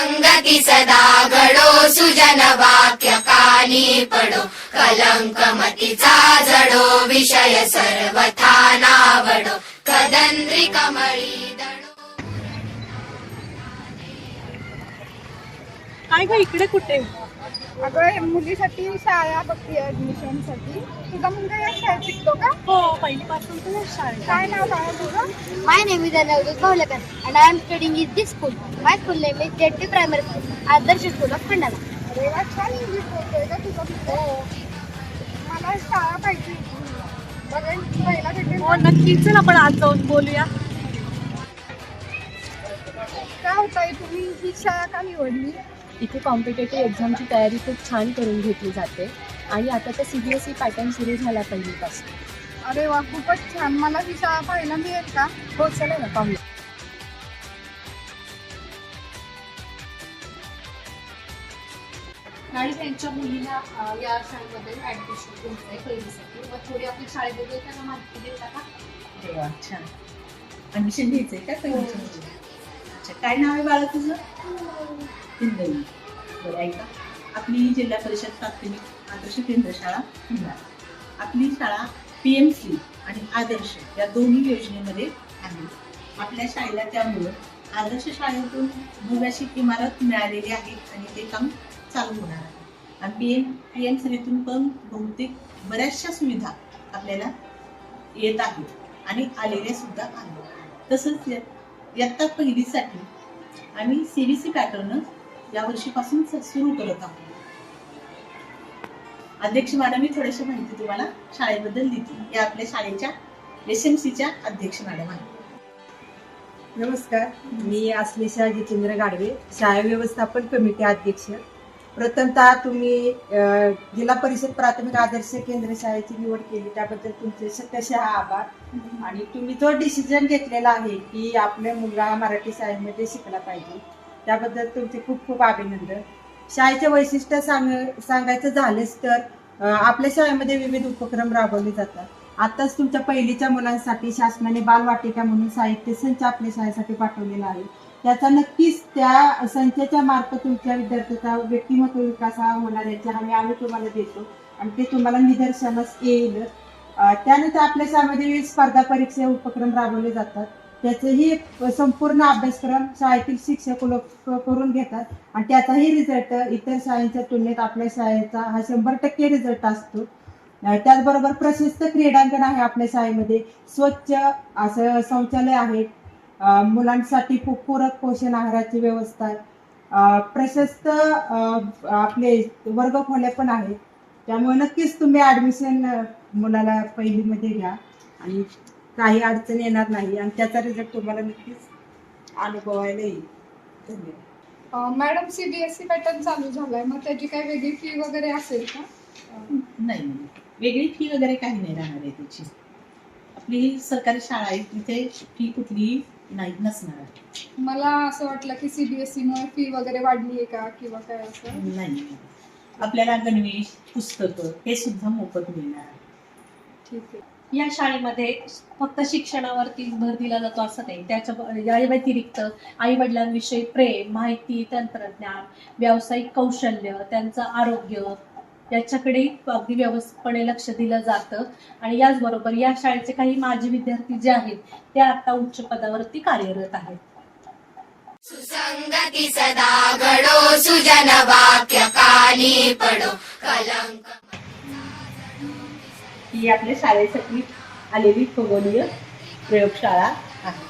सुसंगती सदा घडो सुजन वाक्य कानी पडो. कलंक मतीचा जडो विषय सर्वथा नावडो. कदंद्री कमळी दडो. काय ग इकडे कुठे? अगं हे मुलीसाठी शाळा बघते ऍडमिशनसाठी. तुझा मुलगा या शाळेत शिकतो का? हो पहिलीपासून तर शाळेत. काय नाव बाळा तुझं? My name is Anavdut Bhavlakan and I am studying in this school. My school name is JT Primary School, Adarsh School of Khandala. अरे वा छान इंग्लिश बोलतोय का तुझा मुलगा. मला शाळा पाहिजे. बघेन पहिला भेटेल हो नक्कीच चल आपण आज जाऊन बोलूया. काय होतंय तुम्ही ही शाळा का निवडली? इथे कॉम्पिटेटिव्ह एक्झामची तयारी खूप छान करून घेतली जाते. आणि आता तर C B S E pattern सुरू झाला पहिलीपासून. अरे वा खूपच छान. मला ही शाळा पाहायला मिळेल का? हो चला ना पाहूया. आणि त्यांच्या मुलीला या शाळेमध्ये ऍडमिशन घ्यायचं आहे पहिलीसाठी. मग थोडी आपली शाळेबद्दल त्यांना माहिती देता का? छान. ऍडमिशन घ्यायचंय का पहिलीच्या मुलीला? अच्छा काय नाव आहे बाळा तुझं? हिंदवी. बरं ऐका. आपली जिल्हा परिषद प्राथमिक आदर्श केंद्र शाळा आपली शाळा पी एम सी आणि आदर्श या दोन्ही योजनेमध्ये आहे. आपल्या शाळेला त्यामुळं आदर्श शाळेतून भव्याशी इमारत मिळालेली आहे आणि ते काम चालू होणार आहे. आणि पी एम पी एम सीतून पण बहुतेक बऱ्याचशा सुविधा आपल्याला येत आहेत आणि आलेल्या सुद्धा आहेत. तसंच इयत्ता पहिलीसाठी आम्ही सी बी सी पॅटर्न यावर्षीपासून सुरू करत आहोत. अध्यक्ष मॅडम मी थोडीशी माहिती तुम्हाला शाळेबद्दल देते. या आपल्या शाळेच्या एस एम सीच्या अध्यक्ष मॅडम आहेत. नमस्कार. मी आश्लेषा जितेंद्र गाडवे शाळा व्यवस्थापन कमिटी अध्यक्ष. प्रथमतः तुम्ही जिल्हा परिषद प्राथमिक आदर्श केंद्र शाळेची निवड केली त्याबद्दल तुमचे शतशः आभार. आणि तुम्ही जो डिसिजन घेतलेला आहे की आपला मुलगा मराठी शाळेमध्ये शिकला पाहिजे त्याबद्दल तुमचे खूप खूप अभिनंदन. शाळेचे वैशिष्ट्य सांग सांगायचं झालेच तर आपल्या शाळेमध्ये विविध उपक्रम राबवले जातात. आताच तुमच्या पहिलीच्या मुलांसाठी शासनाने बालवाटिका म्हणून साहित्य संच आपल्या शाळेसाठी पाठवलेला आहे. त्याचा नक्कीच त्या संचाच्या मार्फत तुमच्या विद्यार्थ्याचा व्यक्तिमत्व विकास हा होणार याच्या हमी आम्ही तुम्हाला देतो. आणि ते तुम्हाला निदर्शनास येईल. त्यानंतर आपल्या शाळेमध्ये विविध स्पर्धा परीक्षा उपक्रम राबवले जातात. त्याचेही संपूर्ण अभ्यासक्रम शाळेतील शिक्षक लोक करून घेतात. आणि त्याचाही रिझल्ट इतर शाळेच्या तुलनेत आपल्या शाळेचा हा शंभर टक्के रिझल्ट असतो. त्याचबरोबर प्रशस्त क्रीडांगण आहे आपल्या शाळेमध्ये. स्वच्छ असं शौचालय आहे. मुलांसाठी पूरक पोषण आहाराची व्यवस्था प्रशस्त आपले वर्गखोल्या पण आहेत. त्यामुळे नक्कीच तुम्ही ऍडमिशन मुलाला पहिलीमध्ये घ्या. आणि काही अडचण येणार नाही. आणि त्याचा रिझल्ट तुम्हाला नक्कीच अनुभवायला येईल. धन्यवाद. मॅडम सीबीएसई पॅटर्न चालू झालाय. मग त्याची काय वेगळी फी वगैरे असेल का? नाही नाही. वेगळी फी वगैरे काही नाही राहणार आहे त्याची. आपली सरकारी शाळा आहे तिथे फी कुठलीही नाही नसणार. मला असं वाटलं की सीबीएसई मुळे फी वगैरे वाढली आहे का किंवा काय असं? नाही. आपल्याला गणवेश पुस्तकं हे सुद्धा मोफत मिळणार ठीक आहे. या शाळेमध्ये फक्त शिक्षणावरती भर दिला जातो असं नाही. त्याच्या या व्यतिरिक्त आई वडिलांविषयी प्रेम माहिती तंत्रज्ञान व्यावसायिक कौशल्य त्यांचं आरोग्य याच्याकडे अगदी व्यवस्थितपणे लक्ष दिलं जातं. आणि याचबरोबर या शाळेचे काही माजी विद्यार्थी जे आहेत ते आता उच्च पदावरती कार्यरत आहेत. सुसंगती सदा घडो सुजन वाक्य कानी पडो. कलंक ही आपल्या शाळेसाठी आलेली खगोलीय प्रयोगशाळा आहे.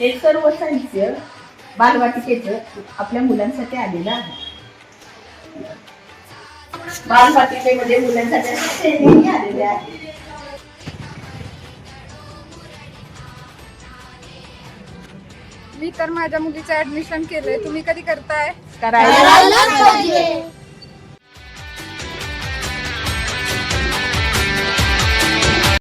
हे सर्व साहित्य बालवाटिकेचं आपल्या मुलांसाठी आलेलं आहे. बालवाटिकेमध्ये मुलांसाठी आलेले आहे मी तर माझ्या मुलीचं ऍडमिशन केलंय. तुम्ही कधी करताय? करायला.